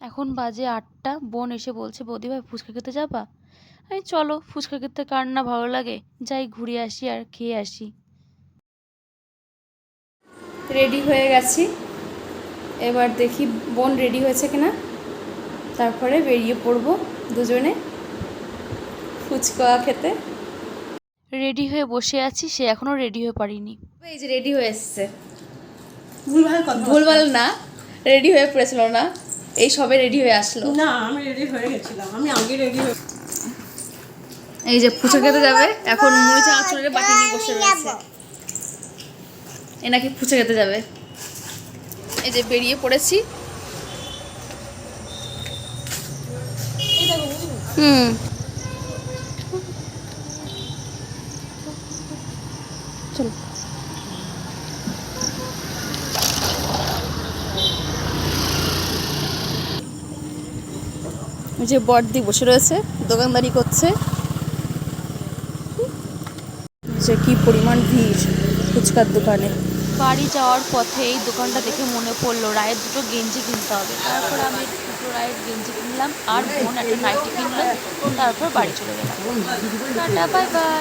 এখন বাজে আটটা বোন এসে বলছে বৌদিভাই ফুচকা খেতে যাবা? আমি চলো ফুচকা খেতে কার না ভালো লাগে? যাই ঘুরে আসি আর খেয়ে আসি। রেডি হয়ে গেছি। এবার দেখি বোন রেডি হয়েছে কিনা। তারপরে বেরিয়ে পড়ব দুজনে ফুচকা খেতে। রেডি হয়ে বসে আছি সে এখনও রেডি হয়ে পারিনি। এই যে রেডি হয়ে এসছে। ভুলভাল ভুলভাল না রেডি হয়ে পড়েছিল না। এই সবে রেডি হয়ে আসলো। না আমি রেডি হয়ে গেছিলাম। আমি আগে রেডি হয়ে এই যে ফুচকা খেতে যাবে এখন মুড়ি চানা চুলের বাটি নিয়ে বসে রয়েছে। এ নাকি ফুচকা খেতে যাবে। এই যে বেরিয়ে পড়েছি। হুম। চলো। যে বর্দি বসে রয়েছে, দোকানদারি করছে। যে কি পরিমাণ ভিড় ফুচকার দোকানে। বাড়ি যাওয়ার পথে এই দোকানটা দেখে মনে পড়ল, রায়ের দুটো গেঞ্জি কিনতে হবে। তারপর আমি দুটো রায়ের গেঞ্জি কিনলাম, আর বোন একটা নাইটি কিনলাম তারপর বাড়ি চলে গেলাম। Bye bye.